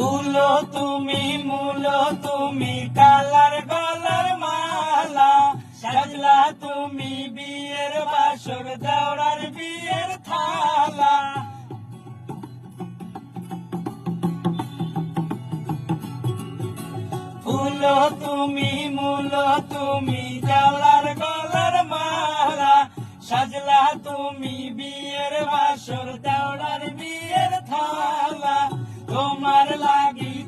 ফুল তুমি, মূল তুমি, কালার গলার মালা, সাজলা তুমি, বিয়ের বাসর দেওড়ার বিয়ের থালা। ফুল তুমি, মূল তুমি দেওড়ার গলার মালা, সাজলা তুমি, বিয়ের বাসর দেওড়ার বিয়ের থালা। তোমার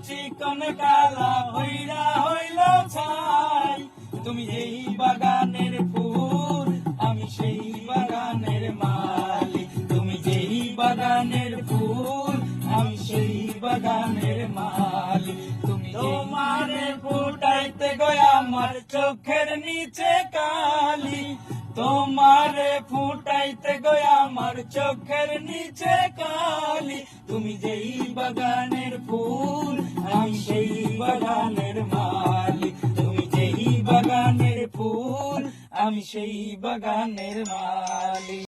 চিকন কালা হইরা হইল ছাই। তুমি এই বাগানের ফুল আমি সেই বাগানের মালি তুমি যেই বাগানের ফুল আমি সেই বাগানের মালি তুমি তোমারে ফুটাইতে গয়া আমার চোখের নিচে কালি। তোমারে ফুটাইতে গয়া আমার চোখের নিচে কালি। তুমি যেই সেই বাগানের মালি তুমি যেই বাগানের ফুল আমি সেই বাগানের মালি